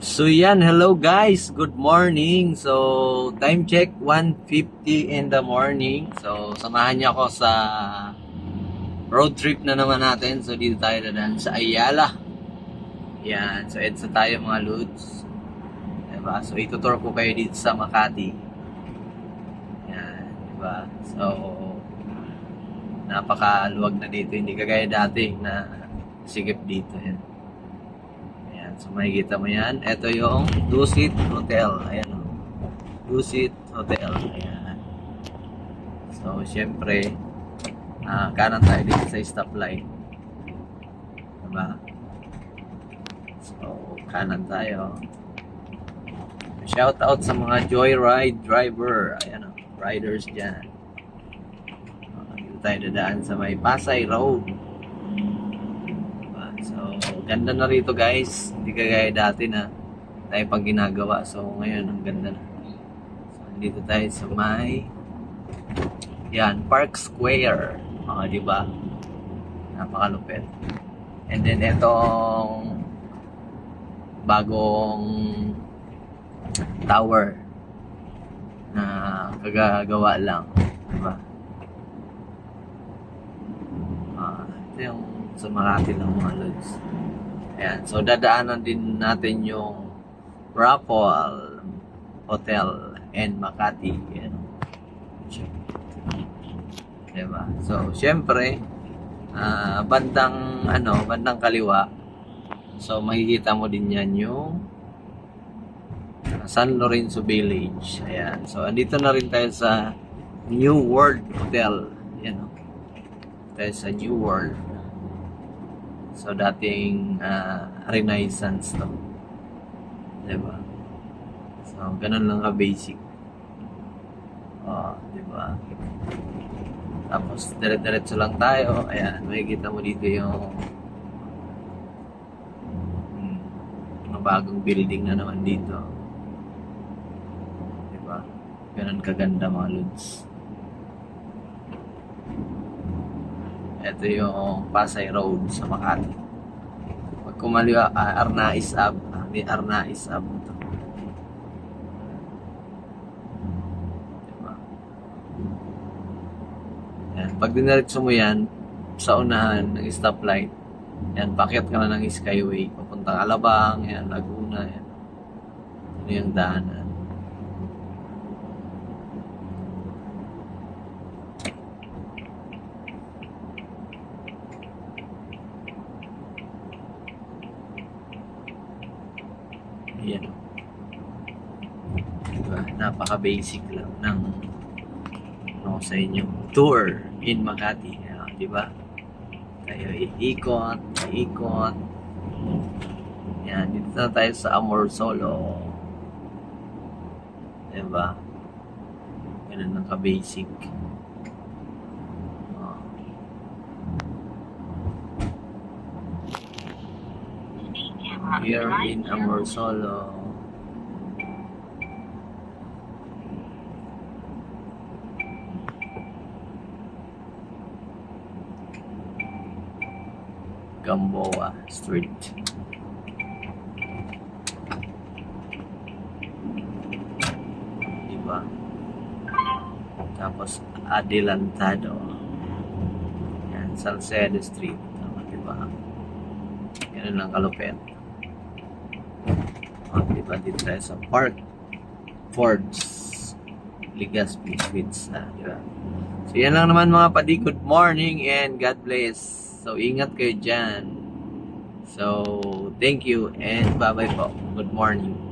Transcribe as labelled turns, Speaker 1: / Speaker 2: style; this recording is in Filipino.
Speaker 1: So yan, hello guys, good morning. So time check 1:50 in the morning. So samahan niyo ako sa road trip na naman natin. So dito tayo dadaan sa Ayala. Yan, so EDSA tayo mga lods. Diba? So itutur ko kayo dito sa Makati. Yan, diba? So napakaluwag na dito, hindi kagaya dati na sigip dito yan. So makikita mo yan. Ito yung Dusit Hotel. Ayan o. Dusit Hotel. Ayan. So, syempre, ah, kanan tayo dito sa stoplight. Diba? So, kanan tayo. Shout out sa mga joyride driver. Ayan o. Riders dyan. Ah, Dito tayo dadaan sa may Pasay Road. Diba? So, ganda na rito guys. Hindi kagaya dati na tayo pang ginagawa. So, ngayon, ang ganda na. So, dito tayo sa may yan, Park Square. Mga di ba? Napakalupit. And then, itong bagong tower na kagagawa lang. Di ba? Ah, ito yung sa Makati ng mga lods. Ayan. So, dadaanan din natin yung Rapol Hotel and Makati. Ayan. Diba? So, syempre, ah, bandang, ano, bandang kaliwa. So, makikita mo din yan yung San Lorenzo Village. Ayan. So, andito na rin tayo sa New World Hotel. Ayan. oh. Tayo sa New World. So, dating ah, Renaissance to. Diba? So, ganun lang ka-basic. Oh, diba? Tapos, dire-diretso lang tayo. Ayan, makikita mo dito yung hmm, mga bagong building na naman dito. Diba? Ganun kaganda mga lods. Ito yung Pasay Road sa Makati. Pag kumaliwa, ah, Arnais Ave. Ah, may Arnais to. Diba? Yan. Pag diniretso mo yan, sa unahan ng stoplight, yan, pakyat ka na ng Skyway, papuntang Alabang, yan, Laguna, yan. Ano yung daanan. Yan. Diba? Napaka-basic lang ng ano sa inyong tour in Makati. Ah, di ba? Tayo iikot, iikot. Yan, dito na tayo sa Amor Solo. Di ba? Ganun ang ka-basic. Ah. Here in Amor Solo. Gamboa Street. Diba? Tapos Adelantado. Yan, Salcedo Street. Tama, diba? Ganun lang kalupit. Diba? Dito tayo sa Park Fords Legazpi Suites. Ah, diba? So, yan lang naman mga padi. Good morning and God bless. So, ingat kayo dyan. So, thank you and bye-bye po. Good morning.